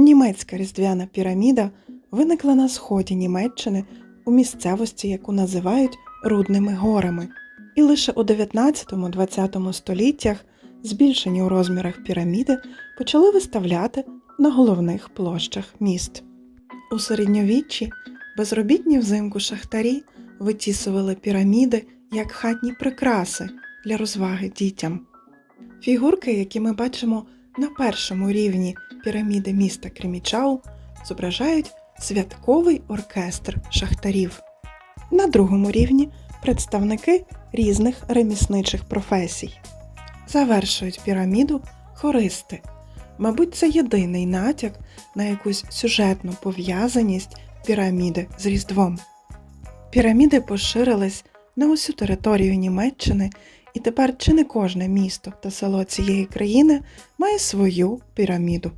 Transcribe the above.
Німецька різдвяна піраміда виникла на сході Німеччини у місцевості, яку називають Рудними горами, і лише у 19-20 століттях збільшені у розмірах піраміди почали виставляти на головних площах міст. У середньовіччі безробітні взимку шахтарі витісували піраміди як хатні прикраси для розваги дітям. Фігурки, які ми бачимо на першому рівні піраміди міста Кремічау, зображають святковий оркестр шахтарів. На другому рівні представники різних ремісничих професій. Завершують піраміду хористи. Мабуть, це єдиний натяк на якусь сюжетну пов'язаність піраміди з Різдвом. Піраміди поширились на усю територію Німеччини, і тепер чи не кожне місто та село цієї країни має свою піраміду.